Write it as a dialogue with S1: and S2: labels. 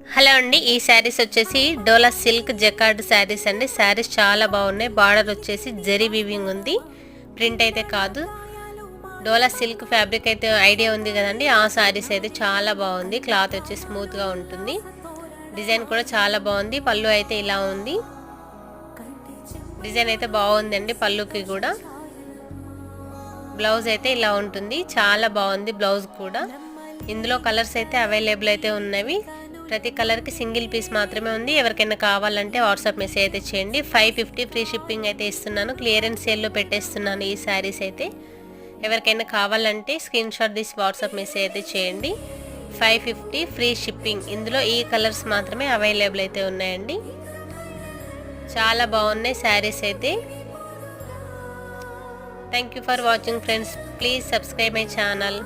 S1: Hello అండి ఈ శారీస్ వచ్చేసి డోలా సిల్క్ జకార్డ్ శారీస్ అండి. శారీస్ చాలా బాగున్నాయి. బార్డర్ వచ్చేసి జరీ వీవింగ్ ఉంది. ప్రింట్ అయితే కాదు. డోలా సిల్క్ ఫ్యాబ్రిక్ అయితే ఐడియా ఉంది కదండి. ఆ శారీస్ అయితే చాలా బాగుంది. క్లాత్ వచ్చి స్మూత్గా ఉంటుంది. డిజైన్ కూడా చాలా బాగుంది. పళ్ళు అయితే ఇలా ఉంది. డిజైన్ అయితే బాగుందండి పళ్ళుకి కూడా. బ్లౌజ్ అయితే ఇలా ఉంటుంది. చాలా బాగుంది బ్లౌజ్ కూడా. ఇందులో కలర్స్ అయితే అవైలబుల్ అయితే ఉన్నవి. ప్రతి కలర్కి సింగిల్ పీస్ మాత్రమే ఉంది. ఎవరికైనా కావాలంటే వాట్సాప్ మెసేజ్ అయితే చేయండి. ఫైవ్ ఫిఫ్టీ ఫ్రీ షిప్పింగ్ అయితే ఇస్తున్నాను. క్లియరెన్స్ సేల్లో పెట్టేస్తున్నాను ఈ శారీస్ అయితే. ఎవరికైనా కావాలంటే స్క్రీన్ షాట్ తీసి వాట్సాప్ మెసేజ్ అయితే చేయండి. Five fifty free shipping. ఇందులో ఈ కలర్స్ మాత్రమే అవైలబుల్ అయితే ఉన్నాయండి. చాలా బాగున్నాయి శారీస్ అయితే. Thank you for watching friends. Please subscribe my channel.